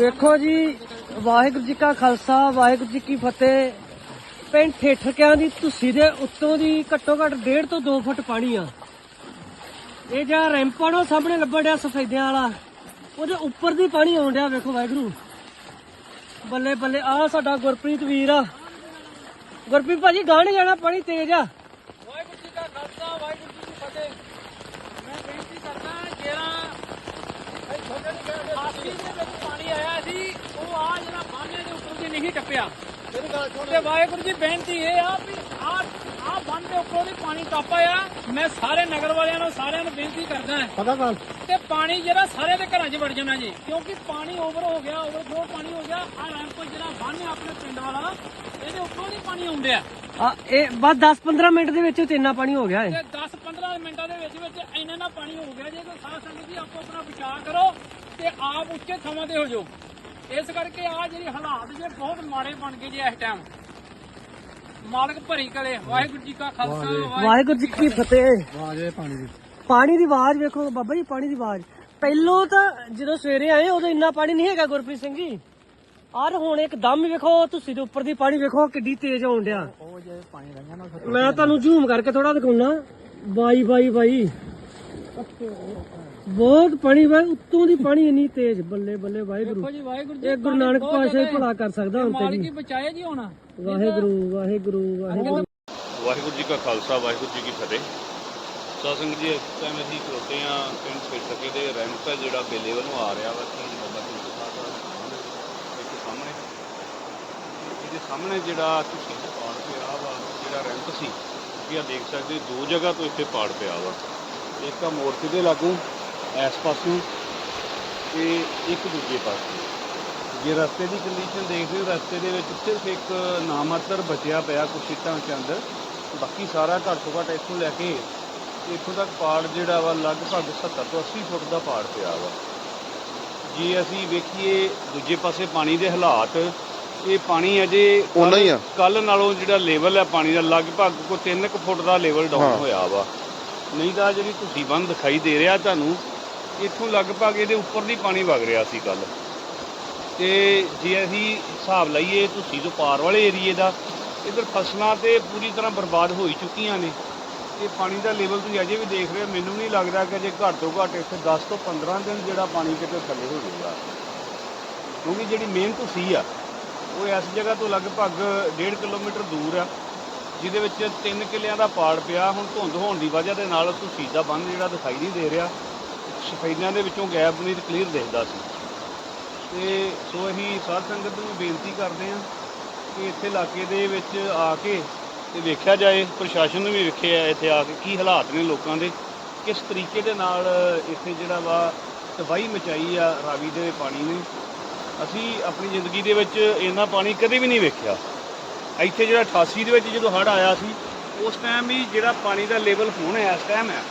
ਵੇਖੋ ਜੀ, ਵਾਹਿਗੁਰੂ ਜੀ ਕਾ ਖਾਲਸਾ, ਵਾਹਿਗੁਰੂ ਜੀ ਕੀ ਫਤਿਹ। ਪਿੰਡ ਠੇਠਕਿਆਂ ਦੀ ਤੁਸੀਂ ਦੇ ਉੱਤੋਂ ਦੀ ਘੱਟੋ ਘੱਟ 1.5 ਤੋਂ 2 ਫੁੱਟ ਪਾਣੀ ਆ। ਇਹ ਜਿਹੜਾ ਰੈਂਪਾਂ ਨੂੰ ਸਾਹਮਣੇ ਲੱਭਣ ਡਿਆ ਸਫੈਦਿਆਂ ਵਾਲਾ। ਉਹਦੇ ਉੱਪਰ ਦੀ ਪਾਣੀ ਆਉਣ ਡਿਆ, ਵੇਖੋ ਵਾਹਿਗੁਰੂ। ਬੱਲੇ ਬੱਲੇ ਆ ਸਾਡਾ ਗੁਰਪ੍ਰੀਤ ਵੀਰ ਆ। ਗੁਰਪ੍ਰੀਤ ਭਾਜੀ ਗਾਹ ਨੀ ਜਾਣਾ ਪਾਣੀ ਤੇਜ਼ ਆ। ਵਾਹਿਗੁਰੂ ਜੀ ਕਾ ਖਾਲਸਾ, ਵਾਹਿਗੁਰੂ ਜੀ ਕੀ ਫਤਿਹ ਮੈਂ ਬੇਨਤੀ ਕਰਦਾ ਜਿਹੜਾ ਇਹ ਛੋਟੇ ਜਿਹੇ ਗਏ ਆਸੀ ਦੇ ਵਿੱਚ ਪਾਣੀ ਆਇਆ ਸੀ ਉਹ ਆ ਜਿਹੜਾ ਬਾਨੇ ਦੇ ਉੱਪਰ ਦੀ ਨਹੀਂ ਟੱਪਿਆ। ਤੇ ਵਾਹਿਗੁਰੂ ਜੀ ਬੇਨਤੀ ਇਹ ਆ ਵੀ ਆ ਆ ਬੰਨ ਦੇ ਉੱਪਰੋਂ ਦੀ ਪਾਣੀ ਟੱਪ ਆਇਆ। ਮੈਂ ਸਾਰੇ ਨਗਰ ਵਾਲਿਆਂ ਨੂੰ ਸਾਰਿਆਂ ਨੂੰ ਬੇਨਤੀ ਕਰਦਾ ਪਤਾ ਗੱਲ ਤੇ ਪਾਣੀ ਜਿਹੜਾ ਸਾਰਿਆਂ ਦੇ ਘਰਾਂ 'ਚ ਵੜ ਜਾਣਾ ਜੀ। ਕਿਉਂਕਿ ਪਾਣੀ ਓਵਰ ਹੋ ਗਿਆ ਓਵਰਫਲੋ ਪਾਣੀ ਹੋ ਗਿਆ ਆ ਰੈਂਪ ਜਿਹੜਾ ਬੰਨ ਹੈ ਆਪਣੇ ਪਿੰਡ ਵਾਲਾ ਇਹਦੇ ਉੱਪਰੋਂ ਦੀ ਪਾਣੀ ਆਉਂਦੇ ਆ। ਆ ਇਹ ਬਸ 10-15 ਮਿੰਟ ਦੇ ਵਿੱਚ ਤੇ ਇੰਨਾ ਪਾਣੀ ਹੋ ਗਿਆ ਹੈ ਤੇ 10-15 ਮਿੰਟਾਂ ਦੇ ਵਿੱਚ ਵਿੱਚ ਇੰਨਾ ਨਾ ਪਾਣੀ ਹੋ ਗਿਆ ਜੇ ਕੋਈ ਸਾਧ ਸੰਗਤ ਜੀ ਆਪੋ ਆਪਣਾ ਵਿਚਾਰ ਕਰੋ ਤੇ ਆਪ ਉੱਚੇ ਥਾਵਾਂ ਤੇ ਹੋ ਜਾਓ। ਇਸ ਕਰਕੇ ਆ ਜਿਹੜੀ ਹਾਲਾਤ ਜੇ ਬਹੁਤ ਮਾੜੇ ਬਣ ਗਏ ਜੀ ਇਸ ਟਾਈਮ ਮਾਲਕ ਭਰੀ ਕਰੇ ਵਾਹਿਗੁਰੂ ਜੀ ਕਾ ਖਾਲਸਾ ਵਾਹਿਗੁਰੂ ਜੀ ਕੀ ਫਤਿਹ। ਵਾਜੇ ਪਾਣੀ ਦੀ। ਪਾਣੀ ਦੀ ਆਵਾਜ਼ ਵੇਖੋ ਬਾਬਾ ਜੀ ਪਾਣੀ ਦੀ ਆਵਾਜ਼। ਪਹਿਲੋਂ ਤਾਂ ਜਦੋਂ ਸਵੇਰੇ ਆਏ ਉਦੋਂ ਇੰਨਾ ਪਾਣੀ ਨਹੀਂ ਹੈਗਾ ਗੁਰਪ੍ਰੀਤ ਸਿੰਘ ਜੀ। ਆਰ ਹੁਣ ਇੱਕਦਮ ਹੀ ਵੇਖੋ ਤੁਸੀਂ ਦੇ ਉੱਪਰ ਦੀ ਪਾਣੀ ਵੇਖੋ ਕਿੱਡੀ ਤੇਜ਼ ਆਉਣ ਡਿਆ। ਉਹ ਜੇ ਪਾਣੀ ਰਹੀਆਂ ਨਾ ਮੈਂ ਤੁਹਾਨੂੰ ਜ਼ੂਮ ਕਰਕੇ ਥੋੜਾ ਦਿਖਾਉਣਾ ਬਾਈ ਬਾਈ ਬਾਈ। ਬਹੁਤ ਪਾਣੀ ਵਾ ਉੱਤੋਂ ਦੀ ਪਾਣੀ ਇੰਨੀ ਤੇਜ਼ ਬੱਲੇ ਬੱਲੇ ਵਾਹਿਗੁਰੂ। ਦੇਖੋ ਜੀ ਵਾਹਿਗੁਰੂ ਜੀ ਇਹ ਗੁਰੂ ਨਾਨਕ ਪਾਤਸ਼ਾਹ ਹੀ ਭਲਾ ਕਰ ਸਕਦਾ ਹੁਣ ਤੇ ਮਾਲਕ ਜੀ। ਹੀ ਬਚਾਏ ਜੀ ਹੁਣ। ਵਾਹਿਗੁਰੂ ਵਾਹਿਗੁਰੂ ਵਾਹਿਗੁਰੂ। ਵਾਹਿਗੁਰੂ ਜੀ ਕਾ ਖਾਲਸਾ ਵਾਹਿਗੁਰੂ ਜੀ ਕੀ ਫਤਿਹ। ਸਾਧ ਸੰਗਤ ਜੀ ਇਸ ਟਾਈਮ ਅਸੀਂ ਖਲੋਤੇ ਆ ਪਿੰਡ ਸਿਰ ਸਕੇ ਦੇ ਰੈਂਪ ਹੈ ਜਿਹੜਾ ਬੇਲੇ ਵੱਲੋਂ ਆ ਰਿਹਾ ਵਾ ਕਿ ਬਾਬਾ ਜੀ ਦੇ ਇੱਕ ਸਾਹਮਣੇ ਇਹਦੇ ਸਾਹਮਣੇ ਜਿਹੜਾ ਤੁਸੀਂ ਪਾੜ ਪਿਆ ਵਾ ਜਿਹੜਾ ਰੈਂਪ ਸੀ ਤੁਸੀਂ ਆ ਦੇਖ ਸਕਦੇ ਹੋ, ਦੋ ਜਗ੍ਹਾ ਤੋਂ ਇੱਥੇ ਪਾੜ ਪਿਆ ਵਾ। ਇੱਕ ਆ ਮੋਰਚੇ ਦੇ ਲਾਗੂ ਇਸ ਪਾਸੋਂ ਤੇ ਇੱਕ ਦੂਜੇ ਪਾਸੇ ਜੇ ਰਸਤੇ ਦੀ ਕੰਡੀਸ਼ਨ ਦੇਖਦੇ ਹੋ ਰਸਤੇ ਦੇ ਵਿੱਚ ਸਿਰਫ ਇੱਕ ਨਾਮਾਤਰ ਬਚਿਆ ਪਿਆ ਕੁਛ ਇੱਟਾਂ ਚ ਅੰਦਰ ਬਾਕੀ ਸਾਰਾ ਘੱਟ ਤੋਂ ਘੱਟ ਇੱਥੋਂ ਲੈ ਕੇ ਇੱਥੋਂ ਤੱਕ ਪਾੜ ਜਿਹੜਾ ਵਾ ਲਗਭਗ 70 ਤੋਂ 80 ਫੁੱਟ ਦਾ ਪਾੜ ਪਿਆ ਵਾ ਜੇ ਅਸੀਂ ਵੇਖੀਏ ਦੂਜੇ ਪਾਸੇ ਪਾਣੀ ਦੇ ਹਾਲਾਤ ਇਹ ਪਾਣੀ ਅਜੇ ਓਨਾ ਹੀ ਆ। ਕੱਲ ਨਾਲੋਂ ਜਿਹੜਾ ਲੈਵਲ ਹੈ ਪਾਣੀ ਦਾ ਲਗਭਗ ਕੋਈ 3 ਫੁੱਟ ਦਾ ਲੈਵਲ ਡਾਊਨ। ਹੋਇਆ ਵਾ ਨਹੀਂ ਤਾਂ ਜਿਹੜੀ ਤੁਸੀਂ ਬੰਦ ਦਿਖਾਈ ਦੇ ਰਿਹਾ ਤੁਹਾਨੂੰ, ਇੱਥੋਂ ਲਗਭਗ ਇਹਦੇ ਉੱਪਰ ਦੀ ਪਾਣੀ ਵਗ ਰਿਹਾ ਸੀ ਕੱਲ ਤੇ ਜੇ ਅਸੀਂ ਹਿਸਾਬ ਲਈਏ ਤੁਸੀਂ ਤੋਂ ਪਾਰ ਵਾਲੇ ਏਰੀਏ ਦਾ, ਇਧਰ ਫਸਲਾਂ ਤੇ ਪੂਰੀ ਤਰ੍ਹਾਂ ਬਰਬਾਦ ਹੋਈ ਚੁੱਕੀਆਂ ਨੇ। ਇਹ ਪਾਣੀ ਦਾ ਲੈਵਲ ਤੁਸੀਂ ਅਜੇ ਵੀ ਦੇਖ ਰਹੇ ਹੋ, ਮੈਨੂੰ ਨਹੀਂ ਲੱਗਦਾ ਕਿ ਅਜੇ ਘੱਟ ਤੋਂ ਘੱਟ ਇੱਥੇ 10 ਤੋਂ 15 ਦਿਨ ਜਿਹੜਾ ਪਾਣੀ ਕਿਤੇ ਥੱਲੇ ਹੋ ਜਾਊਗਾ। ਕਿਉਂਕਿ ਜਿਹੜੀ ਮੇਨ ਤੁਸੀਂ ਆ, ਉਹ ਇਸ ਜਗ੍ਹਾ ਤੋਂ ਲਗਭਗ 1.5 ਕਿਲੋਮੀਟਰ ਦੂਰ ਆ। ਜਿਹਦੇ ਵਿੱਚ ਤਿੰਨ ਕਿੱਲਿਆਂ ਦਾ ਪਾੜ ਪਿਆ, ਹੁਣ ਧੁੰਦ ਹੋਣ ਦੀ ਵਜ੍ਹਾ ਦੇ ਨਾਲ ਤੁਸੀਂ ਦਾ ਬੰਨ ਜਿਹੜਾ ਦਿਖਾਈ ਨਹੀਂ ਦੇ ਰਿਹਾ। ਸਫੈਦਿਆਂ ਦੇ ਵਿੱਚੋਂ ਗੈਪ ਨਹੀਂ ਕਲੀਅਰ ਦਿਖਦਾ ਸੀ। ਤੇ ਸੋ ਅਸੀਂ ਸਾਧ ਸੰਗਤ ਨੂੰ ਬੇਨਤੀ ਕਰਦੇ ਹਾਂ ਕਿ ਇੱਥੇ ਇਲਾਕੇ ਦੇ ਵਿੱਚ ਆ ਕੇ ਤੇ ਵੇਖਿਆ ਜਾਏ, ਪ੍ਰਸ਼ਾਸਨ ਨੂੰ ਵੀ ਵੇਖਿਆ ਇੱਥੇ ਆ ਕੇ ਕੀ ਹਾਲਾਤ ਨੇ ਲੋਕਾਂ ਦੇ, ਕਿਸ ਤਰੀਕੇ ਦੇ ਨਾਲ ਇੱਥੇ ਜਿਹੜਾ ਵਾ ਤਬਾਹੀ ਮਚਾਈ ਆ ਰਾਵੀ ਦੇ ਪਾਣੀ ਨੇ। ਅਸੀਂ ਆਪਣੀ ਜ਼ਿੰਦਗੀ ਦੇ ਵਿੱਚ ਇੰਨਾ ਪਾਣੀ ਕਦੇ ਵੀ ਨਹੀਂ ਵੇਖਿਆ। ਇੱਥੇ ਜਿਹੜਾ 88 ਦੇ ਵਿੱਚ ਜਦੋਂ ਹੜ੍ਹ ਆਇਆ ਸੀ, ਉਸ ਟਾਈਮ ਵੀ ਜਿਹੜਾ ਪਾਣੀ ਦਾ ਲੈਵਲ ਹੁਣ ਹੈ, ਇਸ ਟਾਈਮ ਹੈ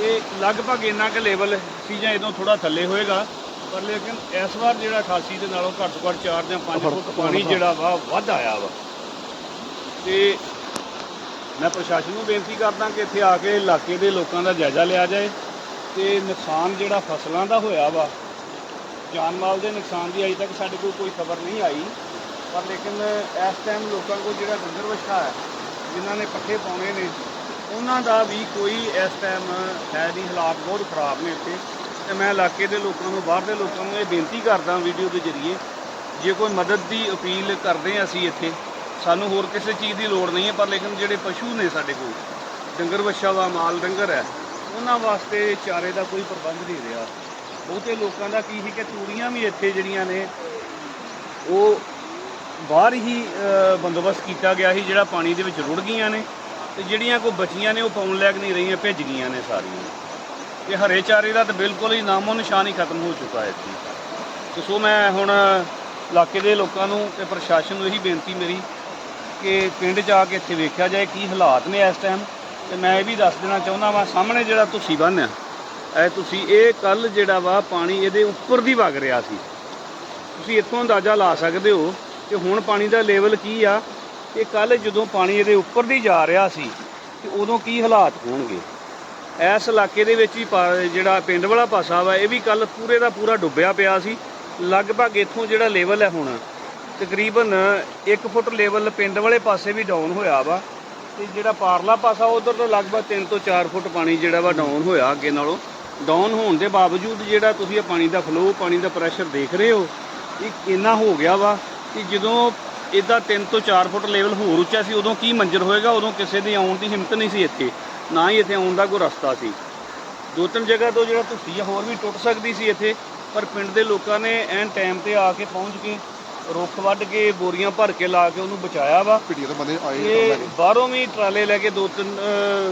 ਇਹ ਲਗਭਗ ਇੰਨਾ ਕੁ ਲੈਵਲ ਸੀ ਜਾਂ ਇਦੋਂ ਥੋੜਾ ਥੱਲੇ ਹੋਏਗਾ, ਪਰ ਲੇਕਿਨ ਇਸ ਵਾਰ ਜਿਹੜਾ 88 ਦੇ ਨਾਲੋਂ ਘੱਟ ਤੋਂ ਘੱਟ 4 ਜਾਂ 5 ਫੁੱਟ ਪਾਣੀ ਜਿਹੜਾ ਵਾ, ਵੱਧ ਆਇਆ ਵਾ। ਤੇ ਮੈਂ ਪ੍ਰਸ਼ਾਸਨ ਨੂੰ ਬੇਨਤੀ ਕਰਦਾ ਕਿ ਇੱਥੇ ਆ ਕੇ ਇਲਾਕੇ ਦੇ ਲੋਕਾਂ ਦਾ ਜਾਇਜ਼ਾ ਲਿਆ ਜਾਏ, ਤੇ ਨੁਕਸਾਨ ਜਿਹੜਾ ਫਸਲਾਂ ਦਾ ਹੋਇਆ ਵਾ, ਜਾਨ ਮਾਲ ਦੇ ਨੁਕਸਾਨ ਦੀ ਅਜੇ ਤੱਕ ਸਾਡੇ ਕੋਲ ਕੋਈ ਖਬਰ ਨਹੀਂ ਆਈ। ਪਰ ਲੇਕਿਨ ਇਸ ਟਾਈਮ ਲੋਕਾਂ ਕੋਲ ਜਿਹੜਾ ਡੰਗਰ ਵਛਾ ਹੈ, ਜਿਨ੍ਹਾਂ ਨੇ ਪੱਠੇ ਪਾਉਣੇ ਨੇ, ਉਹਨਾਂ ਦਾ ਵੀ ਕੋਈ ਇਸ ਟਾਈਮ ਹੈ ਨਹੀਂ, ਹਾਲਾਤ ਬਹੁਤ ਖਰਾਬ ਨੇ ਇੱਥੇ। ਤੇ ਮੈਂ ਇਲਾਕੇ ਦੇ ਲੋਕਾਂ ਨੂੰ, ਬਾਹਰ ਦੇ ਲੋਕਾਂ ਨੂੰ ਇਹ ਬੇਨਤੀ ਕਰਦਾ ਵੀਡੀਓ ਦੇ ਜ਼ਰੀਏ, ਜੇ ਕੋਈ ਮਦਦ ਦੀ ਅਪੀਲ ਕਰਦੇ ਅਸੀਂ ਇੱਥੇ, ਸਾਨੂੰ ਹੋਰ ਕਿਸੇ ਚੀਜ਼ ਦੀ ਲੋੜ ਨਹੀਂ ਹੈ, ਪਰ ਲੇਕਿਨ ਜਿਹੜੇ ਪਸ਼ੂ ਨੇ ਸਾਡੇ ਕੋਲ, ਡੰਗਰ ਵੱਛਾ ਵਾ, ਮਾਲ ਡੰਗਰ ਹੈ, ਉਹਨਾਂ ਵਾਸਤੇ ਚਾਰੇ ਦਾ ਕੋਈ ਪ੍ਰਬੰਧ ਨਹੀਂ ਰਿਹਾ। ਬਹੁਤੇ ਲੋਕਾਂ ਦਾ ਕੀ ਸੀ ਕਿ ਤੂੜੀਆਂ ਵੀ ਇੱਥੇ ਜਿਹੜੀਆਂ ਨੇ, ਉਹ ਬਾਹਰ ਹੀ ਬੰਦੋਬਸਤ ਕੀਤਾ ਗਿਆ ਸੀ, ਜਿਹੜਾ ਪਾਣੀ ਦੇ ਵਿੱਚ ਰੁੜ ਗਈਆਂ ਨੇ ਤੇ ਜਿਹੜੀਆਂ ਕੋਈ ਬਚੀਆਂ ਨੇ ਉਹ ਪਾਉਣ ਲਾਇਕ ਨਹੀਂ ਰਹੀਆਂ, ਭਿੱਜ ਗਈਆਂ ਨੇ ਸਾਰੀਆਂ। ਤੇ ਹਰੇ ਚਾਰੇ ਦਾ ਤਾਂ ਬਿਲਕੁਲ ਹੀ ਨਾਮੋ ਨਿਸ਼ਾਨ ਹੀ ਖਤਮ ਹੋ ਚੁੱਕਾ ਹੈ ਇੱਥੇ। ਤੇ ਸੋ ਮੈਂ ਹੁਣ ਇਲਾਕੇ ਦੇ ਲੋਕਾਂ ਨੂੰ ਤੇ ਪ੍ਰਸ਼ਾਸਨ ਨੂੰ ਇਹੀ ਬੇਨਤੀ ਮੇਰੀ ਕਿ ਪਿੰਡ 'ਚ ਆ ਕੇ ਇੱਥੇ ਵੇਖਿਆ ਜਾਏ ਕੀ ਹਾਲਾਤ ਨੇ ਇਸ ਟਾਈਮ ਤੇ ਮੈਂ ਇਹ ਵੀ ਦੱਸ ਦੇਣਾ ਚਾਹੁੰਦਾ ਵਾਂ, ਸਾਹਮਣੇ ਜਿਹੜਾ ਤੁਸੀਂ ਬੰਨ੍ਹ ਆ, ਇਹ ਤੁਸੀਂ, ਇਹ ਕੱਲ ਜਿਹੜਾ ਵਾ ਪਾਣੀ ਇਹਦੇ ਉੱਪਰ ਦੀ ਵਗ ਰਿਹਾ ਸੀ। ਤੁਸੀਂ ਇੱਥੋਂ ਅੰਦਾਜ਼ਾ ਲਾ ਸਕਦੇ ਹੋ ਕਿ ਹੁਣ ਪਾਣੀ ਦਾ ਲੈਵਲ ਕੀ ਆ? ਕਿ ਕੱਲ ਜਦੋਂ ਪਾਣੀ ਇਹਦੇ ਉੱਪਰ ਦੀ ਜਾ ਰਿਹਾ ਸੀ, ਤੇ ਉਦੋਂ ਕੀ ਹਾਲਾਤ ਹੋਣਗੇ? ਇਸ ਇਲਾਕੇ ਦੇ ਵਿੱਚ ਵੀ ਪਾ- ਜਿਹੜਾ ਪਿੰਡ ਵਾਲਾ ਪਾਸਾ ਵਾ, ਇਹ ਵੀ ਕੱਲ ਪੂਰੇ ਦਾ ਪੂਰਾ ਡੁੱਬਿਆ ਪਿਆ ਸੀ। ਲਗਭਗ ਇੱਥੋਂ ਜਿਹੜਾ ਲੈਵਲ ਹੈ ਹੁਣ, ਤਕਰੀਬਨ 1 ਫੁੱਟ ਲੈਵਲ ਪਿੰਡ ਵਾਲੇ ਪਾਸੇ ਵੀ ਡਾਊਨ ਹੋਇਆ ਵਾ। ਤੇ ਜਿਹੜਾ ਪਾਰਲਾ ਪਾਸਾ, ਉਧਰ ਤੋਂ ਲਗਭਗ 3 ਤੋਂ 4 ਫੁੱਟ ਪਾਣੀ ਜਿਹੜਾ ਵਾ ਡਾਊਨ ਹੋਇਆ ਅੱਗੇ ਨਾਲੋਂ। ਡਾਊਨ ਹੋਣ ਦੇ ਬਾਵਜੂਦ ਜਿਹੜਾ ਤੁਸੀਂ ਇਹ ਪਾਣੀ ਦਾ ਫਲੋ ਪਾਣੀ ਦਾ ਪ੍ਰੈਸ਼ਰ ਦੇਖ ਰਹੇ ਹੋ, ਇਹ ਇੰਨਾ ਹੋ ਗਿਆ ਵਾ? ਕਿ ਜਦੋਂ ਇਦਾਂ 3 ਤੋਂ 4 ਫੁੱਟ ਲੈਵਲ ਹੋਰ ਉੱਚਾ ਸੀ ਉਦੋਂ ਕੀ ਮੰਜ਼ਰ ਹੋਏਗਾ? ਉਦੋਂ ਕਿਸੇ ਦੀ ਆਉਣ ਦੀ ਹਿੰਮਤ ਨਹੀਂ ਸੀ ਇੱਥੇ। ਨਾ ਹੀ ਇੱਥੇ ਆਉਣ ਦਾ ਕੋਈ ਰਸਤਾ ਸੀ। ਦੋ ਤਿੰਨ ਜਗ੍ਹਾ ਤੋਂ ਜਿਹੜਾ ਤੁਸੀਂ ਹੋਰ ਵੀ ਟੁੱਟ ਸਕਦੀ ਸੀ ਇੱਥੇ ਪਰ ਪਿੰਡ ਦੇ ਲੋਕਾਂ ਨੇ ਐਨ ਟਾਈਮ ਤੇ ਆ ਕੇ ਪਹੁੰਚ ਕੇ ਰੁੱਖ ਵੱਢ ਕੇ ਬੋਰੀਆਂ ਭਰ ਕੇ ਲਾ ਕੇ ਉਹਨੂੰ ਬਚਾਇਆ ਵਾ। ਪਿੰਡੀਆਂ ਦੇ ਬੰਦੇ ਆਏ ਇਹ ਬਾਹਰੋਂ ਵੀ ਟਰਾਲੇ ਲੈ ਕੇ ਦੋ ਤਿੰਨ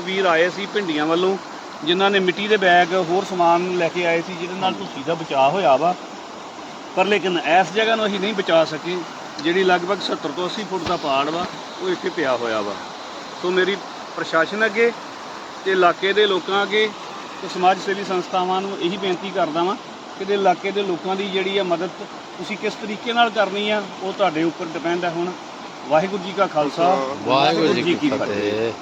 ਵੀਰ ਆਏ ਸੀ ਭਿੰਡੀਆਂ ਵੱਲੋਂ ਜਿਨ੍ਹਾਂ ਨੇ ਮਿੱਟੀ ਦੇ ਬੈਗ ਹੋਰ ਸਮਾਨ ਲੈ ਕੇ ਆਏ ਸੀ ਜਿਹਦੇ ਨਾਲ ਤੁਸੀਂ ਦਾ ਬਚਾਅ ਹੋਇਆ ਵਾ। ਪਰ ਲੇਕਿਨ ਇਸ ਜਗ੍ਹਾ ਨੂੰ ਅਸੀਂ ਨਹੀਂ ਬਚਾ ਸਕੇ ਜਿਹੜੀ ਲਗਭਗ 70 ਤੋਂ 80 ਫੁੱਟ ਦਾ ਪਹਾੜ ਵਾ ਉਹ ਇੱਥੇ ਪਿਆ ਹੋਇਆ ਵਾ। ਸੋ ਮੇਰੀ ਪ੍ਰਸ਼ਾਸਨ ਅੱਗੇ ਤੇ ਇਲਾਕੇ ਦੇ ਲੋਕਾਂ ਅੱਗੇ ਤੇ ਸਮਾਜ ਸੇਵੀ ਸੰਸਥਾਵਾਂ ਨੂੰ ਇਹੀ ਬੇਨਤੀ ਕਰਦਾ ਵਾਂ ਕਿ ਦੇ ਇਲਾਕੇ ਦੇ ਲੋਕਾਂ ਦੀ ਜਿਹੜੀ ਆ ਮਦਦ ਤੁਸੀਂ ਕਿਸ ਤਰੀਕੇ ਨਾਲ ਕਰਨੀ ਆ ਉਹ ਤੁਹਾਡੇ ਉੱਪਰ ਡਿਪੈਂਡ ਹੈ ਹੁਣ। ਵਾਹਿਗੁਰੂ ਜੀ ਕਾ ਖਾਲਸਾ ਵਾਹਿਗੁਰੂ ਜੀ ਕੀ ਫਤਿਹ।